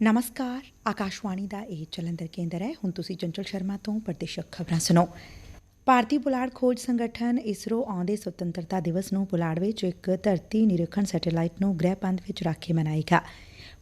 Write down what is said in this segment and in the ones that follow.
ਨਮਸਕਾਰ ਆਕਾਸ਼ਵਾਣੀ ਦਾ ਇਹ ਜਲੰਧਰ ਕੇਂਦਰ ਹੈ ਹੁਣ ਤੁਸੀਂ ਚੰਚਲ ਸ਼ਰਮਾ ਤੋਂ ਪ੍ਰਦੇਸ਼ਕ ਖਬਰਾਂ ਸੁਣੋ ਭਾਰਤੀ ਪੁਲਾੜ ਖੋਜ ਸੰਗਠਨ ਇਸਰੋ ਆਉਂਦੇ ਸੁਤੰਤਰਤਾ ਦਿਵਸ ਨੂੰ ਪੁਲਾੜ ਵਿੱਚ ਇੱਕ ਧਰਤੀ ਨਿਰੀਖਣ ਸੈਟੇਲਾਈਟ ਨੂੰ ਗ੍ਰਹਿ ਪੰਧ ਵਿੱਚ ਰੱਖ ਕੇ ਮਨਾਏਗਾ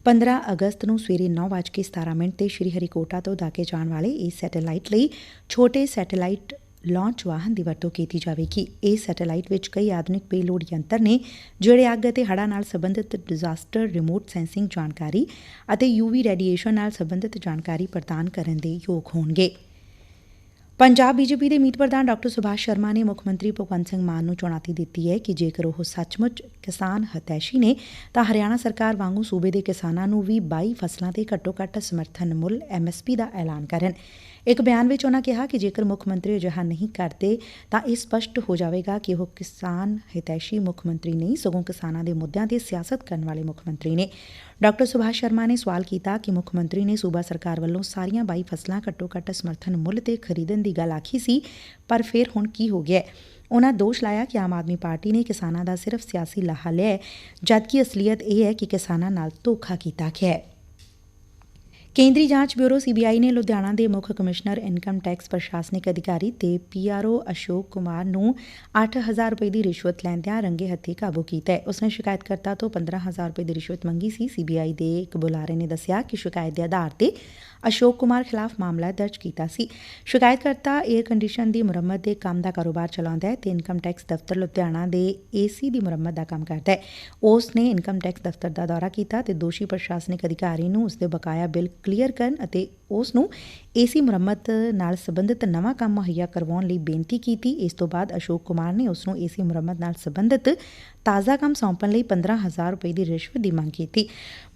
15 ਅਗਸਤ ਨੂੰ ਸਵੇਰੇ 9:17 ਮਿੰਟ ਤੇ ਸ਼੍ਰੀ ਹਰੀਕੋਟਾ ਤੋਂ ਦਾਕੇ ਜਾਣ ਵਾਲੇ ਇਸ ਸੈਟੇਲਾਈਟ ਲਈ ਛੋਟੇ ਸੈਟੇਲਾਈਟ ਲਾਂਚ ਵਾਹਨ ਦੀ ਵਰਤੋਂ ਕੀਤੀ ਜਾਵੇਗੀ। ਇਹ ਸੈਟੇਲਾਈਟ ਵਿੱਚ ਕਈ ਆਧੁਨਿਕ ਪੇਲੋਡ ਯੰਤਰ ਨੇ, ਜਿਹੜੇ ਅੱਗ ਅਤੇ ਹੜ੍ਹਾਂ ਨਾਲ ਸੰਬੰਧਿਤ ਡਿਜ਼ਾਸਟਰ ਰਿਮੋਟ ਸੈਂਸਿੰਗ ਜਾਣਕਾਰੀ ਅਤੇ ਯੂਵੀ ਰੇਡੀਏਸ਼ਨ ਨਾਲ ਸੰਬੰਧਿਤ ਜਾਣਕਾਰੀ ਪ੍ਰਦਾਨ ਕਰਨ ਦੇ ਯੋਗ ਹੋਣਗੇ। ਪੰਜਾਬ ਬੀਜੇਪੀ ਦੇ ਮੀਤ ਪ੍ਰਧਾਨ ਡਾਕਟਰ ਸੁਭਾਸ਼ ਸ਼ਰਮਾ ਨੇ ਮੁੱਖ ਮੰਤਰੀ ਭਗਵੰਤ ਸਿੰਘ ਮਾਨ ਨੂੰ ਚੁਣੌਤੀ ਦਿੱਤੀ ਹੈ ਕਿ ਜੇਕਰ ਉਹ ਸੱਚਮੁੱਚ ਕਿਸਾਨ ਹਤੈਸ਼ੀ ਨੇ, ਤਾਂ ਹਰਿਆਣਾ ਸਰਕਾਰ ਵਾਂਗੂ ਸੂਬੇ ਦੇ ਕਿਸਾਨਾਂ ਨੂੰ ਵੀ 22 ਫਸਲਾਂ ਤੇ ਘੱਟੋ ਘੱਟ ਸਮਰਥਨ ਮੁੱਲ ਐਮਐਸਪੀ ਦਾ ਐਲਾਨ ਕਰਨ। ਇਕ ਬਿਆਨ ਵਿਚ ਉਹਨਾਂ ਕਿਹਾ ਕਿ ਜੇਕਰ ਮੁੱਖ ਮੰਤਰੀ ਅਜਿਹਾ ਨਹੀਂ ਕਰਦੇ, ਤਾਂ ਇਹ ਸਪੱਸ਼ਟ ਹੋ ਜਾਵੇਗਾ ਕਿ ਉਹ ਕਿਸਾਨ ਹਿਤੈਸ਼ੀ ਮੁੱਖ ਮੰਤਰੀ ਨਹੀਂ, ਸਗੋਂ ਕਿਸਾਨਾਂ ਦੇ ਮੁੱਦਿਆਂ ਤੇ ਸਿਆਸਤ ਕਰਨ ਵਾਲੇ ਮੁੱਖ ਮੰਤਰੀ ਨੇ। ਡਾ ਸੁਭਾਸ਼ ਸ਼ਰਮਾ ਨੇ ਸਵਾਲ ਕੀਤਾ ਕਿ ਮੁੱਖ ਮੰਤਰੀ ਨੇ ਸੂਬਾ ਸਰਕਾਰ ਵੱਲੋਂ ਸਾਰੀਆਂ 22 ਫਸਲਾਂ ਘੱਟੋ ਘੱਟ ਸਮਰਥਨ ਮੁੱਲ ਤੇ ਖਰੀਦਣ ਦੀ ਗੱਲ ਆਖੀ ਸੀ, ਪਰ ਫਿਰ ਹੁਣ ਕੀ ਹੋ ਗਿਆ? ਉਨ੍ਹਾਂ ਦੋਸ਼ ਲਾਇਆ ਕਿ ਆਮ ਆਦਮੀ ਪਾਰਟੀ ਨੇ ਕਿਸਾਨਾਂ ਦਾ ਸਿਰਫ ਸਿਆਸੀ ਲਾਹਾ ਲਿਆ ਜਦਕਿ ਅਸਲੀਅਤ ਇਹ ਹੈ ਕਿ ਕਿਸਾਨਾਂ ਨਾਲ ਧੋਖਾ ਕੀਤਾ ਗਿਆ ਹੈ। ਕੇਂਦਰੀ ਜਾਂਚ ਬਿਊਰੋ ਸੀਬੀਆਈ ਨੇ ਲੁਧਿਆਣਾ ਦੇ ਮੁੱਖ ਕਮਿਸ਼ਨਰ ਇਨਕਮ ਟੈਕਸ ਪ੍ਰਸ਼ਾਸਨਿਕ ਅਧਿਕਾਰੀ ਤੇ ਪੀਆਰਓ ਅਸ਼ੋਕ ਕੁਮਾਰ ਨੂੰ 8000 ਰੁਪਏ ਦੀ ਰਿਸ਼ਵਤ ਲੈਂਦਿਆਂ ਰੰਗੇ ਹੱਥੀ ਕਾਬੂ ਕੀਤਾ ਹੈ। ਉਸਨੇ ਸ਼ਿਕਾਇਤਕਰਤਾ ਤੋਂ 15000 ਰੁਪਏ ਦੀ ਰਿਸ਼ਵਤ ਮੰਗੀ ਸੀ। ਸੀਬੀਆਈ ਦੇ ਇੱਕ ਬੁਲਾਰੇ ਨੇ ਦੱਸਿਆ ਕਿ ਸ਼ਿਕਾਇਤ ਦੇ ਆਧਾਰ ਤੇ ਅਸ਼ੋਕ ਕੁਮਾਰ ਖਿਲਾਫ ਮਾਮਲਾ ਦਰਜ ਕੀਤਾ ਸੀ। ਸ਼ਿਕਾਇਤਕਰਤਾ 에ਅਰ ਕੰਡੀਸ਼ਨ ਦੀ ਮੁਰੰਮਤ ਦੇ ਕੰਮ ਦਾ ਕਾਰੋਬਾਰ ਚਲਾਉਂਦਾ ਹੈ ਤੇ ਇਨਕਮ ਟੈਕਸ ਦਫ਼ਤਰ ਲੁਧਿਆਣਾ ਦੇ ਏਸੀ ਦੀ ਮੁਰੰਮਤ ਦਾ ਕੰਮ ਕਰਦਾ ਹੈ। ਉਸ ਨੇ ਇਨਕਮ ਟੈਕਸ ਦਫ਼ਤਰ ਦਾ ਦੌਰਾ ਕੀਤਾ ਤੇ ਦੋਸ਼ੀ ਪ੍ਰਸ਼ਾਸਨਿਕ ਅਧਿਕਾਰੀ ਨੂੰ ਉਸ ਦੇ ਬਕਾਇਆ ਬਿੱਲ ਕਲੀਅਰ ਕਰਨ ਅਤੇ ਉਸ ਨੂੰ ਏਸੀ ਮੁਰੰਮਤ ਨਾਲ ਸੰਬੰਧਿਤ ਨਵਾਂ ਕੰਮ ਮੁਹੱਈਆ ਕਰਵਾਉਣ ਲਈ ਬੇਨਤੀ ਕੀਤੀ। ਇਸ ਤੋਂ ਬਾਅਦ ਅਸ਼ੋਕ ਕੁਮਾਰ ਨੇ ਉਸ ਨੂੰ ਏਸੀ ਮੁਰੰਮਤ ਨਾਲ ਸੰਬੰਧਿਤ ਤਾਜ਼ਾ ਕੰਮ ਸੌਂਪਣ ਲਈ 15000 ਰੁਪਏ ਦੀ ਰਿਸ਼ਵਤ ਦੀ ਮੰਗ ਕੀਤੀ।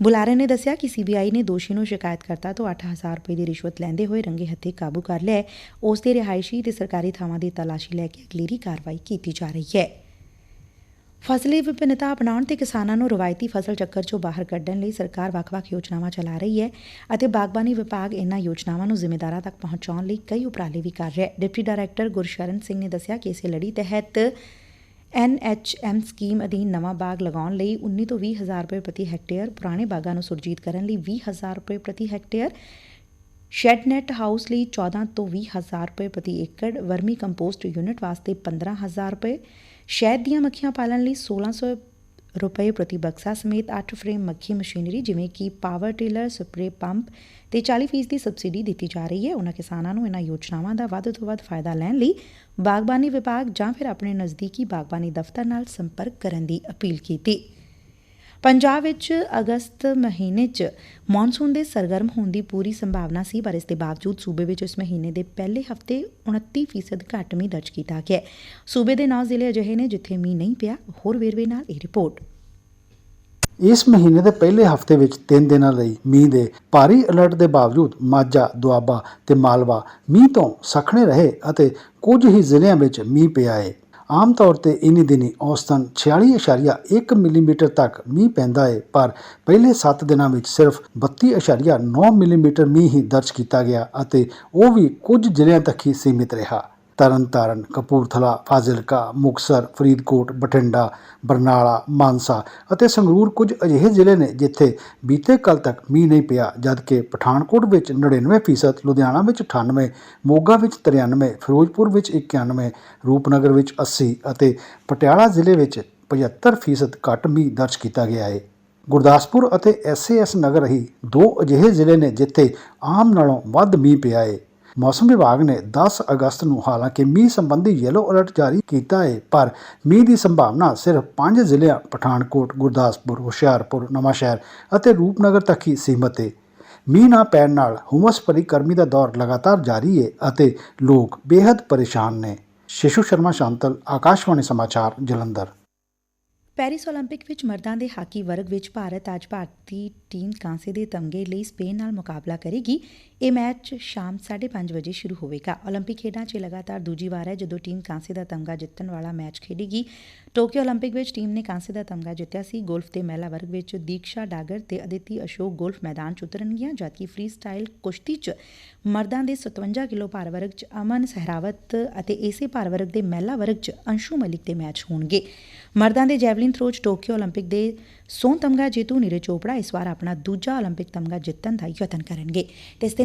ਬੁਲਾਰੇ ਨੇ ਦੱਸਿਆ ਕਿ ਸੀਬੀਆਈ ਨੇ ਦੋਸ਼ੀ ਨੂੰ ਸ਼ਿਕਾਇਤਕਰਤਾ ਤੋਂ 8000 ਰੁਪਏ ਦੀ ਰਿਸ਼ਵਤ ਲੈਂਦੇ ਹੋਏ ਰੰਗੇ ਹੱਥੀ ਕਾਬੂ ਕਰ ਲਿਆ ਉਸ ਦੇ ਰਿਹਾਇਸ਼ੀ ਤੇ ਸਰਕਾਰੀ ਥਾਵਾਂ ਦੀ ਤਲਾਸ਼ੀ ਲੈ ਕੇ ਅਗਲੇਰੀ ਕਾਰਵਾਈ ਕੀਤੀ ਜਾ ਰਹੀ ਹੈ। ਫਸਲੀ ਵਿਭਿੰਨਤਾ ਅਪਣਾਉਣ ਤੇ ਕਿਸਾਨਾਂ ਨੂੰ ਰਵਾਇਤੀ ਫਸਲ ਚੱਕਰ ਚੋਂ ਬਾਹਰ ਕੱਢਣ ਲਈ ਸਰਕਾਰ ਵੱਖ-ਵੱਖ ਯੋਜਨਾਵਾਂ ਚਲਾ ਰਹੀ ਹੈ ਅਤੇ ਬਾਗਬਾਨੀ ਵਿਭਾਗ ਇਨ੍ਹਾਂ ਯੋਜਨਾਵਾਂ ਨੂੰ ਜ਼ਿੰਮੇਦਾਰਾਂ ਤੱਕ ਪਹੁੰਚਾਉਣ ਲਈ ਕਈ ਉਪਰਾਲੇ ਵੀ ਕਰ ਰਿਹਾ ਹੈ। ਡਿਪਟੀ ਡਾਇਰੈਕਟਰ ਗੁਰਸ਼ਰਨ ਸਿੰਘ ਨੇ ਦੱਸਿਆ ਕਿ ਇਸੇ ਲੜੀ ਤਹਿਤ ਐਨਐਚਐਮ ਸਕੀਮ ਅਧੀਨ ਨਵਾਂ ਬਾਗ ਲਗਾਉਣ ਲਈ 19 ਤੋਂ 20 ਹਜ਼ਾਰ ਰੁਪਏ ਪ੍ਰਤੀ ਹੈਕਟੇਅਰ, ਪੁਰਾਣੇ ਬਾਗਾਂ ਨੂੰ ਸੁਰਜੀਤ ਕਰਨ ਲਈ 20 ਹਜ਼ਾਰ ਰੁਪਏ ਪ੍ਰਤੀ ਹੈਕਟੇਅਰ ਸ਼ੈਡ ਨੈਟ ਹਾਊਸ ਲਈ 14 ਤੋਂ 20 ਹਜ਼ਾਰ ਰੁਪਏ ਪ੍ਰਤੀ ਏਕੜ, ਵਰਮੀ ਕੰਪੋਸਟ ਯੂਨਿਟ ਵਾਸਤੇ 15 ਹਜ਼ਾਰ ਰੁਪਏ, ਸ਼ਹਿਦ ਦੀਆਂ ਮੱਖੀਆਂ ਪਾਲਣ ਲਈ 1600 ਰੁਪਏ ਪ੍ਰਤੀ ਬਕਸਾ ਸਮੇਤ 8 ਫਰੇਮ ਮੱਖੀ ਮਸ਼ੀਨਰੀ, ਜਿਵੇਂ ਕਿ ਪਾਵਰ ਟਿਲਰ, ਸਪਰੇ ਪੰਪ ਤੇ 40% ਦੀ ਸਬਸਿਡੀ ਦਿੱਤੀ ਜਾ ਰਹੀ ਹੈ। ਉਹਨਾਂ ਕਿਸਾਨਾਂ ਨੂੰ ਇਹਨਾਂ ਯੋਜਨਾਵਾਂ ਦਾ ਵੱਧ ਤੋਂ ਵੱਧ ਫਾਇਦਾ ਲੈਣ ਲਈ ਬਾਗਬਾਨੀ ਵਿਭਾਗ ਜਾਂ ਫਿਰ ਆਪਣੇ ਨਜ਼ਦੀਕੀ ਬਾਗਬਾਨੀ ਦਫ਼ਤਰ ਨਾਲ ਸੰਪਰਕ ਕਰਨ ਦੀ ਅਪੀਲ ਕੀਤੀ। ਪੰਜਾਬ ਵਿੱਚ ਅਗਸਤ ਮਹੀਨੇ 'ਚ ਮੌਨਸੂਨ ਦੇ ਸਰਗਰਮ ਹੋਣ ਦੀ ਪੂਰੀ ਸੰਭਾਵਨਾ ਸੀ ਪਰ ਇਸ ਦੇ ਬਾਵਜੂਦ ਸੂਬੇ ਵਿੱਚ ਇਸ ਮਹੀਨੇ ਦੇ ਪਹਿਲੇ ਹਫ਼ਤੇ 29% ਘੱਟ ਮੀਂਹ ਦਰਜ ਕੀਤਾ ਗਿਆ ਸੂਬੇ ਦੇ 9 ਜ਼ਿਲ੍ਹੇ ਅਜਿਹੇ ਨੇ ਜਿੱਥੇ ਮੀਂਹ ਨਹੀਂ ਪਿਆ ਹੋਰ ਵੇਰਵੇ ਨਾਲ ਇਹ ਰਿਪੋਰਟ ਇਸ ਮਹੀਨੇ ਦੇ ਪਹਿਲੇ ਹਫ਼ਤੇ ਵਿੱਚ 3 ਦਿਨਾਂ ਲਈ ਮੀਂਹ ਦੇ ਭਾਰੀ ਅਲਰਟ ਦੇ ਬਾਵਜੂਦ ਮਾਝਾ, ਦੁਆਬਾ ਤੇ ਮਾਲਵਾ ਮੀਂਹ ਤੋਂ ਸਖਣੇ ਰਹੇ ਅਤੇ ਕੁਝ ਹੀ ਜ਼ਿਲ੍ਹਿਆਂ ਵਿੱਚ ਮੀਂਹ ਪਿਆ ਹੈ। ਆਮ ਤੌਰ ਤੇ ਇਨੀ ਦਿਨੀ ਔਸਤਨ 46.1 ਮਿਲੀਮੀਟਰ ਤੱਕ ਮੀਂਹ ਪੈਂਦਾ ਹੈ ਪਰ ਪਹਿਲੇ 7 ਦਿਨਾਂ ਵਿੱਚ ਸਿਰਫ 32.9 ਮਿਲੀਮੀਟਰ ਮੀਂਹ ਹੀ ਦਰਜ ਕੀਤਾ ਗਿਆ ਅਤੇ ਉਹ ਵੀ ਕੁਝ ਜ਼ਿਲ੍ਹਿਆਂ ਤੱਕ ਹੀ ਸੀਮਿਤ ਰਿਹਾ। ਤਰਨਤਾਰਨ, ਕਪੂਰਥਲਾ, ਫਾਜ਼ਿਲਕਾ, ਮੁਕਤਸਰ, ਫਰੀਦਕੋਟ, ਬਠਿੰਡਾ, ਬਰਨਾਲਾ, ਮਾਨਸਾ ਅਤੇ ਸੰਗਰੂਰ ਕੁਝ ਅਜਿਹੇ ਜ਼ਿਲ੍ਹੇ ਨੇ ਜਿੱਥੇ ਬੀਤੇ ਕੱਲ ਤੱਕ ਮੀਂਹ ਨਹੀਂ ਪਿਆ ਜਦਕਿ ਪਠਾਨਕੋਟ ਵਿੱਚ 99%, ਲੁਧਿਆਣਾ ਵਿੱਚ 98, ਮੋਗਾ ਵਿੱਚ 93, ਫਿਰੋਜ਼ਪੁਰ ਵਿੱਚ 91, ਰੂਪਨਗਰ ਵਿੱਚ 80 ਅਤੇ ਪਟਿਆਲਾ ਜ਼ਿਲ੍ਹੇ ਵਿੱਚ 75% ਘੱਟ ਮੀਂਹ ਦਰਜ ਕੀਤਾ ਗਿਆ ਹੈ। ਗੁਰਦਾਸਪੁਰ ਅਤੇ ਐਸਏਐਸ ਨਗਰ ਹੀ ਦੋ ਅਜਿਹੇ ਜ਼ਿਲ੍ਹੇ ਨੇ ਜਿੱਥੇ ਆਮ ਨਾਲੋਂ ਵੱਧ ਮੀਂਹ ਪਿਆ ਹੈ। ਮੌਸਮ ਵਿਭਾਗ ਨੇ 10 ਅਗਸਤ ਨੂੰ ਹਾਲਾਂਕਿ ਮੀਂਹ ਸੰਬੰਧੀ ਯੈਲੋ ਅਲਰਟ ਜਾਰੀ ਕੀਤਾ ਹੈ ਪਰ ਮੀਂਹ ਦੀ ਸੰਭਾਵਨਾ ਸਿਰਫ 5 ਜ਼ਿਲ੍ਹਿਆਂ ਪਠਾਨਕੋਟ, ਗੁਰਦਾਸਪੁਰ, ਹੁਸ਼ਿਆਰਪੁਰ, ਨਵਾਂਸ਼ਹਿਰ ਅਤੇ ਰੂਪਨਗਰ ਤੱਕ ਹੀ ਸੀਮਤ ਹੈ। ਮੀਂਹ ਨਾ ਪੈਣ ਨਾਲ ਹੁਮਸ ਭਰੀ ਗਰਮੀ ਦਾ ਦੌਰ ਲਗਾਤਾਰ ਜਾਰੀ ਹੈ ਅਤੇ ਲੋਕ ਬੇहद ਪਰੇਸ਼ਾਨ ਨੇ। ਸ਼ਿਸ਼ੂ ਸ਼ਰਮਾ ਸ਼ਾਂਤਲ ਆਕਾਸ਼ਵਾਣੀ ਸਮਾਚਾਰ ਜਲੰਧਰ ਪੈਰਿਸ ਓਲੰਪਿਕ ਵਿੱਚ ਮਰਦਾਂ ਦੇ ਹਾਕੀ ਵਰਗ ਵਿੱਚ ਭਾਰਤ ਅੱਜ ਭਾਰਤੀ ਟੀਮ ਕਾਂਸੇ ਦੇ ਤਮਗੇ ਲਈ ਸਪੇਨ ਨਾਲ ਮੁਕਾਬਲਾ ਕਰੇਗੀ ਇਹ ਮੈਚ ਸ਼ਾਮ 5:30 ਵਜੇ ਸ਼ੁਰੂ ਹੋਵੇਗਾ 올림픽 ਖੇਡਾਂ 'ਚ ਇਹ ਲਗਾਤਾਰ ਦੂਜੀ ਵਾਰ ਹੈ ਜਦੋਂ ਟੀਮ ਕਾਂਸੇ ਦਾ ਤਮਗਾ ਜਿੱਤਣ ਵਾਲਾ ਮੈਚ ਖੇਡੇਗੀ ਟੋਕੀਓ 올림픽 ਵਿੱਚ ਟੀਮ ਨੇ ਕਾਂਸੇ ਦਾ ਤਮਗਾ ਜਿੱਤਿਆ ਸੀ ਗੋਲਫ ਦੇ ਮਹਿਲਾ ਵਰਗ ਵਿੱਚ ਦੀਕਸ਼ਾ ਡਾਗਰ ਤੇ ਅਦਿਤੀ ਅਸ਼ੋਕ ਗੋਲਫ ਮੈਦਾਨ 'ਚ ਉਤਰਨਗੀਆਂ ਜਦਕਿ ਫ੍ਰੀ ਸਟਾਈਲ ਕੁਸ਼ਤੀ 'ਚ ਮਰਦਾਂ ਦੇ 57 ਕਿਲੋ ਭਾਰ ਵਰਗ 'ਚ ਅਮਨ ਸਹਿਰਾਵਤ ਅਤੇ ਇਸੇ ਭਾਰ ਵਰਗ ਦੇ ਮਹਿਲਾ ਵਰਗ 'ਚ ਅੰਸ਼ੂ ਮਲਿਕ ਦੇ ਮੈਚ ਹੋਣਗੇ ਮਰਦਾਂ ਦੇ ਜੈਵਲਿਨ ਥਰੋ 'ਚ ਟੋਕੀਓ 올림픽 ਦੇ ਸੋਨ ਤਮਗਾ ਜੇਤੂ ਨੀਰਜ ਚੋਪੜਾ ਇਸ ਵਾਰ ਆਪਣਾ ਦੂਜਾ 올림픽 ਤਮਗਾ ਜਿੱਤਣ ਦਾ ਯਤਨ ਕਰਨਗੇ ਤੇ ਇਸ ਦੇ